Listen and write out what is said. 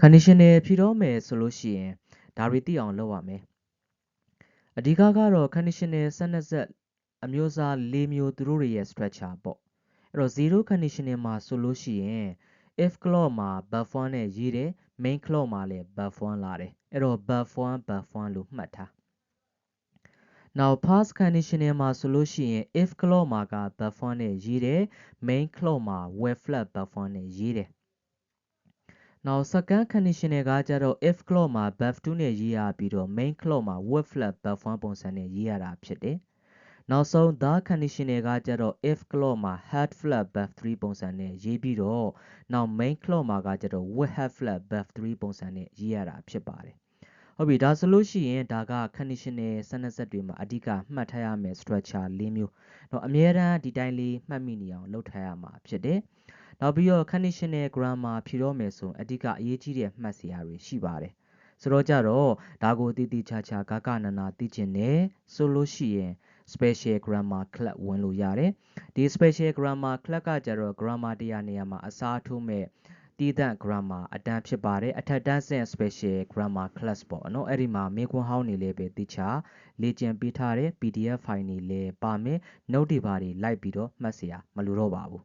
conditional ဖြည့်တော့မယ်ဆိုလို့ရှိရင်ဒါတွေသိအောင်လုပ်ရမယ်အဓိကကတော့ conditional 12ဆက်အမျိုးအစား၄မျိုးသူတို့တွေရဲ့ structure ပေါ့အဲ့တော့0 conditional မှာဆိုလို့ရှိရင် if clause မှာ buff1 နဲ့ရေးတယ် main clause မှာလည်း buff1 လာတယ်အဲ့တော့ buff1 buff1 လို့မှတ်ထား now past conditional မှာဆိုလို့ရှိရင် if clause မှာက buff1 နဲ့ရေးတယ် main clause မှာ where flag buff1 နဲ့ရေးတယ် now second conditional ကကြတော့ if clause မှာ buff2 နဲ့ရေးရပြီးတော့ main clause မှာ where flag buff1 ပုံစံနဲ့ရေးရတာဖြစ်တယ်နောက်ဆုံး the conditional ကကြတော့ if clause မှာ head flag buff3 ပုံစံနဲ့ရေးပြီးတော့နောက် main clause မှာကကြတော့ with head flag buff3 ပုံစံနဲ့ရေးရတာဖြစ်ပါတယ်ဟုတ်ပြီဒါဆိုလို့ရှိရင်ဒါက conditional 12ဆက်တွေမှာအဓိကမှတ်ထားရမယ် structure ၄မျိုးတော့အများအားဒီတိုင်းလေးမှတ်မိနေအောင်လုပ်ထားရမှာဖြစ်တယ် နောက်ပြီးတော့ conditional grammar ဖြေတော့မယ်ဆိုရင်အဓိကအရေးကြီးတဲ့အမှတ်စရာတွေရှိပါတယ်ဆိုတော့ကြတော့ဒါကိုတည်တည်ချာချာကကနနာသိကျင်တယ်ဆိုလို့ရှိရင် special grammar club ဝင်လို့ရတယ်ဒီ special grammar club ကကြတော့ grammar တရားနေရာမှာအစားထိုးမဲ့တည်သန့် grammar အတန်းဖြစ်ပါတယ်အထက်တန်းဆင့် special grammar class ပေါ့နော်အဲ့ဒီမှာမေခွန်းဟောင်းနေလဲပဲတခြားလေ့ကျင့်ပေးထားတဲ့ PDF file တွေလဲပါမယ် note တွေပါတွေလိုက်ပြီးတော့မှတ်စရာမလိုတော့ပါဘူး